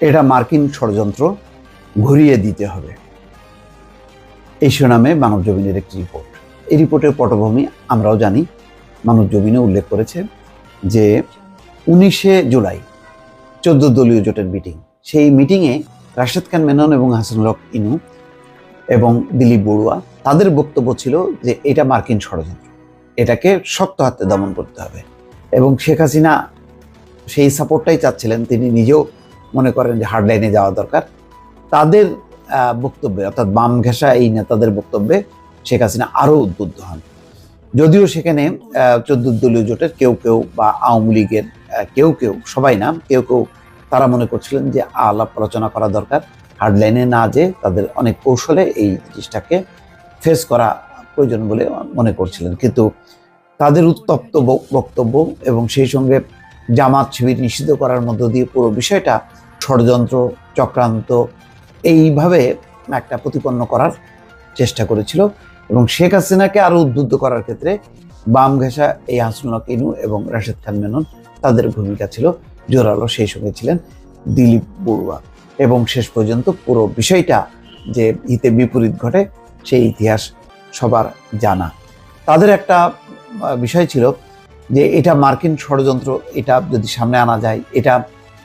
এটা মার্কিন ষড়যন্ত্র ঘুরিয়ে দিতে হবে। এই শিরোনামে মানব জমিনের একটি রিপোর্ট। এই রিপোর্টের পটভূমি আমরাও জানি। মানব জমিনে উল্লেখ করেছে যে উনিশে জুলাই চোদ্দ দলীয় জোটের মিটিং। সেই মিটিংয়ে রাশেদ খান মেনন এবং হাসানুল হক ইনু এবং দিলীপ বড়ুয়া তাদের বক্তব্য ছিল যে এটা মার্কিন ষড়যন্ত্র। এটাকে শক্ত হাতে দমন করতে হবে। এবং শেখ হাসিনা সেই সাপোর্টটাই চাচ্ছিলেন, তিনি নিজেও মনে করেন যে হার্ডলাইনে যাওয়া দরকার। তাদের বক্তব্যে, অর্থাৎ বাম ঘেঁষা এই নেতাদের বক্তব্যে শেখ হাসিনা আরও উদ্বুদ্ধ হন। যদিও সেখানে চোদ্দ দলীয় জোটের কেউ কেউ বা আওয়ামী লীগের কেউ কেউ, সবাই না, কেউ কেউ তারা মনে করছিলেন যে আলাপ আলোচনা করা দরকার। হার্ডলাইনে না যে তাদের অনেক কৌশলে এই জিনিসটাকে ফেস করা প্রয়োজন বলে মনে করছিলেন। কিন্তু তাদের উত্তপ্ত বক্তব্য এবং সেই সঙ্গে জামাত শিবির নিষিদ্ধ করার মধ্য দিয়ে পুরো বিষয়টা ষড়যন্ত্র, চক্রান্ত, এইভাবে একটা প্রতিপন্ন করার চেষ্টা করেছিল এবং শেখ হাসিনাকে আরও উদ্বুদ্ধ করার ক্ষেত্রে বাম ঘেঁষা এই হাসনুল ইনু এবং রাশেদ খান মেনন তাদের ভূমিকা ছিল। জোরালো সেই সঙ্গে ছিলেন দিলীপ বড়ুয়া এবং শেষ পর্যন্ত পুরো বিষয়টা যে হিতে বিপরীত ঘটে সেই ইতিহাস সবার জানা। তাদের একটা বিষয় ছিল যে এটা মার্কিন ষড়যন্ত্র, এটা যদি সামনে আনা যায়, এটা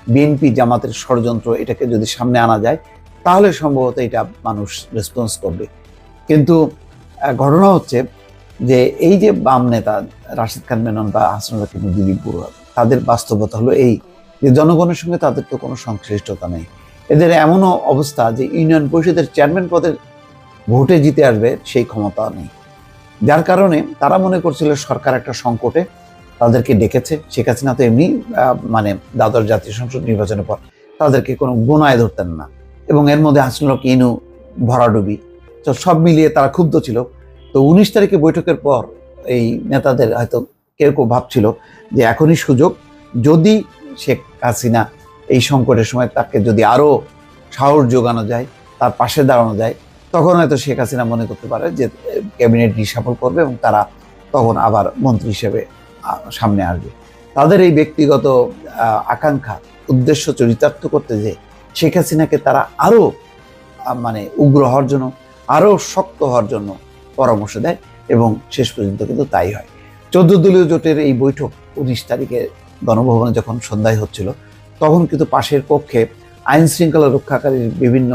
বিএনপি জামাতের ষড়যন্ত্র, এটাকে যদি সামনে আনা যায়, তাহলে সম্ভবত এটা মানুষ রেসপন্স করবে। কিন্তু ঘটনা হচ্ছে যে এই যে বাম নেতা রাশিদ খান মেনন বা হাসানুল দিলীপ বড়ুয়া, তাদের বাস্তবতা হলো এই যে জনগণের সঙ্গে তাদের তো কোনো সংশ্লিষ্টতা নেই। এদের এমনও অবস্থা যে ইউনিয়ন পরিষদের চেয়ারম্যান পদের ভোটে জিতে আসবে সেই ক্ষমতা নেই। যার কারণে তারা মনে করছিল সরকার একটা সংকটে তাদেরকে ডেকেছে। শেখ হাসিনা তো এমনি মানে দ্বাদশ জাতীয় সংসদ নির্বাচনের পর তাদেরকে কোনো গোনায় ধরতেন না। এবং এর মধ্যে হাসনুল হক, ইনু, ভরাডুবি, তো সব মিলিয়ে তারা ক্ষুব্ধ ছিল। তো উনিশ তারিখে বৈঠকের পর এই নেতাদের হয়তো কেউ কেউ ভাবছিল যে এখনই সুযোগ, যদি শেখ হাসিনা এই সংকটের সময় তাকে যদি আরও সাহস যোগানো যায়, তার পাশে দাঁড়ানো যায়, তখন হয়তো শেখ হাসিনা মনে করতে পারে যে ক্যাবিনেট রিসাফল করবে এবং তারা তখন আবার মন্ত্রী হিসেবে সামনে আসবে। তাদের এই ব্যক্তিগত আকাঙ্ক্ষা, উদ্দেশ্য চরিতার্থ করতে যে শেখ হাসিনাকে তারা আরও মানে উগ্র হওয়ার জন্য আরও শক্ত হওয়ার জন্য পরামর্শ দেয় এবং শেষ পর্যন্ত কিন্তু তাই হয়। চোদ্দ দলীয় জোটের এই বৈঠক উনিশ তারিখে গণভবনে যখন সন্ধ্যায় হচ্ছিল, তখন কিন্তু পাশের কক্ষে আইন শৃঙ্খলা রক্ষাকারীর বিভিন্ন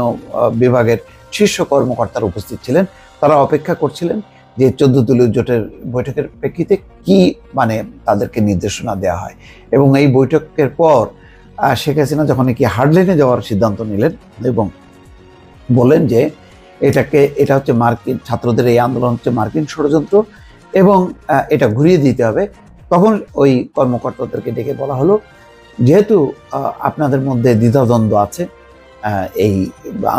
বিভাগের শীর্ষ কর্মকর্তারা উপস্থিত ছিলেন। তারা অপেক্ষা করছিলেন যে চোদ্দ দলীয় জোটের বৈঠকের প্রেক্ষিতে কি মানে তাদেরকে নির্দেশনা দেওয়া হয়? এবং এই বৈঠকের পর শেখ হাসিনা যখন কি হার্ডলাইনে যাওয়ার সিদ্ধান্ত নিলেন এবং বলেন যে এটাকে, এটা হচ্ছে মার্কিন, ছাত্রদের এই আন্দোলন হচ্ছে মার্কিন ষড়যন্ত্র এবং এটা ঘুরিয়ে দিতে হবে। তখন ওই কর্মকর্তাদেরকে ডেকে বলা হলো, যেহেতু আপনাদের মধ্যে দ্বিধাদ্বন্দ্ব আছে এই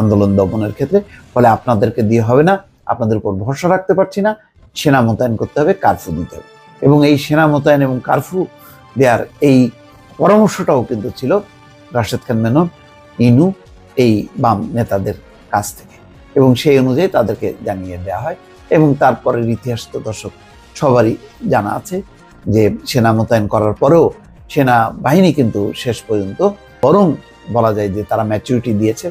আন্দোলন দমনের ক্ষেত্রে, ফলে আপনাদেরকে দিয়ে হবে না। আপনাদের উপর ভরসা রাখতে পারছি না, সেনা মোতায়েন করতে হবে কারফিউ দিতে হবে। এবং এই সেনা মোতায়েন এবং কারফিউ দেওয়ার এই পরামর্শটাও কিন্তু ছিল রাশেদ খান মেনন, ইনু, এই বাম নেতাদের কাছ থেকে। এবং সেই অনুযায়ী তাদেরকে জানিয়ে দেওয়া হয়। এবং তারপরের ইতিহাস তো দর্শক, সবারই জানা আছে যে সেনা মোতায়েন করার পরেও সেনা বাহিনী কিন্তু শেষ পর্যন্ত বরং বলা যায় যে তারা ম্যাচুরিটি দিয়েছে।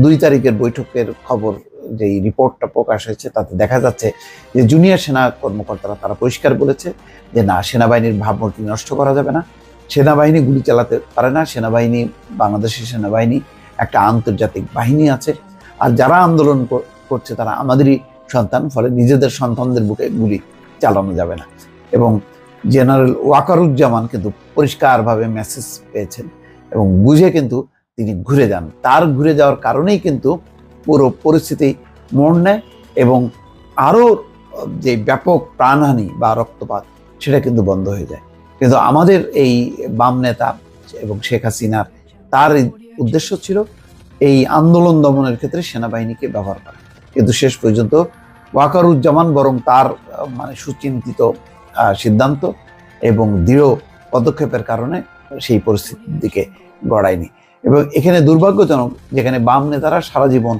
দুই তারিখের বৈঠকের খবর যেই রিপোর্টটা প্রকাশ হয়েছে, তাতে দেখা যাচ্ছে যে জুনিয়র সেনা কর্মকর্তারা তারা পরিষ্কার বলেছে যে না, সেনাবাহিনীর ভাবমূর্তি নষ্ট করা যাবে না। সেনাবাহিনী গুলি চালাতে পারে না। সেনাবাহিনী, বাংলাদেশের সেনাবাহিনী একটা আন্তর্জাতিক বাহিনী আছে। আর যারা আন্দোলন করছে তারা আমাদেরই সন্তান, ফলে নিজেদের সন্তানদের বুকে গুলি চালানো যাবে না। এবং জেনারেল ওয়াকারুজ্জামান কিন্তু পরিষ্কারভাবে মেসেজ পেয়েছেন এবং বুঝে কিন্তু তিনি ঘুরে যান। তার ঘুরে যাওয়ার কারণেই কিন্তু পুরো পরিস্থিতি মোড় নেয় এবং আরও যে ব্যাপক প্রাণহানি বা রক্তপাত, সেটা কিন্তু বন্ধ হয়ে যায়। কিন্তু আমাদের এই বাম নেতা এবং শেখ হাসিনার তার উদ্দেশ্য ছিল এই আন্দোলন দমনের ক্ষেত্রে সেনাবাহিনীকে ব্যবহার করা। কিন্তু শেষ পর্যন্ত ওয়াকারুজ্জামান বরং তার মানে সুচিন্তিত সিদ্ধান্ত এবং দৃঢ় পদক্ষেপের কারণে সেই পরিস্থিতির দিকে গড়ায়নি। এবং এখানে দুর্ভাগ্যজনক, যেখানে বাম নেতারা সারা জীবন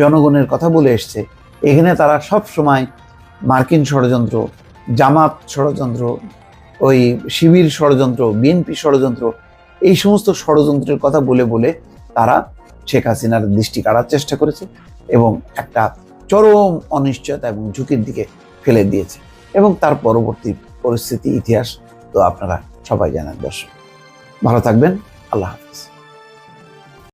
জনগণের কথা বলে এসছে। এখানে তারা সব সময় মার্কিন ষড়যন্ত্র, জামাত ষড়যন্ত্র, ওই শিবির ষড়যন্ত্র, বিএনপি ষড়যন্ত্র, এই সমস্ত ষড়যন্ত্রের কথা বলে বলে তারা শেখ হাসিনার দৃষ্টি কাড়ার চেষ্টা করেছে এবং একটা চরম অনিশ্চয়তা এবং ঝুঁকির দিকে ফেলে দিয়েছে এবং তার পরবর্তী পরিস্থিতি, ইতিহাস তো আপনারা সবাই জানেন দর্শক। ভালো থাকবেন, আল্লাহ হাফিজ।